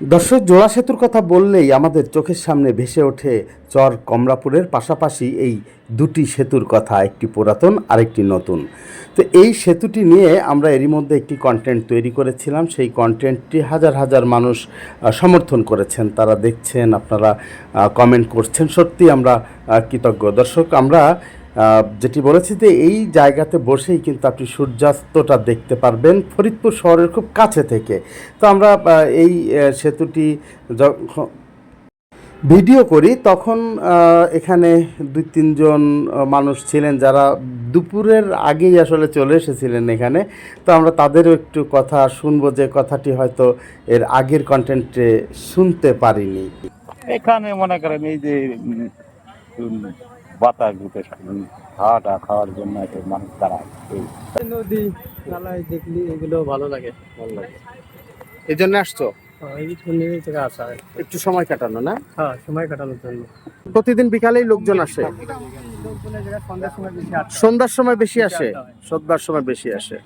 দর্শক জোড়া সেতুর কথা বললেই আমাদের চোখের সামনে ভেসে ওঠে চর কমলাপুরের পাশাপাশি এই দুটি সেতুর কথা, একটি পুরাতন আরেকটি নতুন। তো এই সেতুটি নিয়ে আমরা এরই মধ্যে একটি কন্টেন্ট তৈরি করেছিলাম। সেই কন্টেন্টটি হাজার হাজার মানুষ সমর্থন করেছেন। তারা দেখছেন, আপনারা কমেন্ট করছেন। সত্যি আমরা কৃতজ্ঞ। দর্শক, আমরা যেটি বলেছি যে এই জায়গাতে বসেই কিন্তু আপনি সূর্যাস্তটা দেখতে পারবেন ফরিদপুর শহরের খুব কাছে থেকে। তো আমরা এই সেতুটি ভিডিও করি, তখন এখানে দুই, তিনজন মানুষ ছিলেন যারা দুপুরের আগেই আসলে চলে এসেছিলেন এখানে। তো আমরা তাদেরও একটু কথা শুনব যে কথাটি হয়তো এর আগের কন্টেন্টে শুনতে পারিনি। এখানে মনে করেন এই যে বাতাস দিতে খাওয়াটা খাওয়ার জন্য একটা মানুষ দাঁড়ায়। নদী নালায় দেখলি এগুলো ভালো লাগে ভালো লাগে। এই জন্য আসছো? হ্যাঁ, এই থেকে আসা হয়। একটু সময় কাটানো না? হ্যাঁ সময় কাটানোর জন্য। প্রতিদিন বিকালেই লোকজন আসে? সন্ধ্যার সময় বেশি আসে। সন্ধ্যার সময় বেশি আসে? সন্ধ্যার সময় বেশি আসে।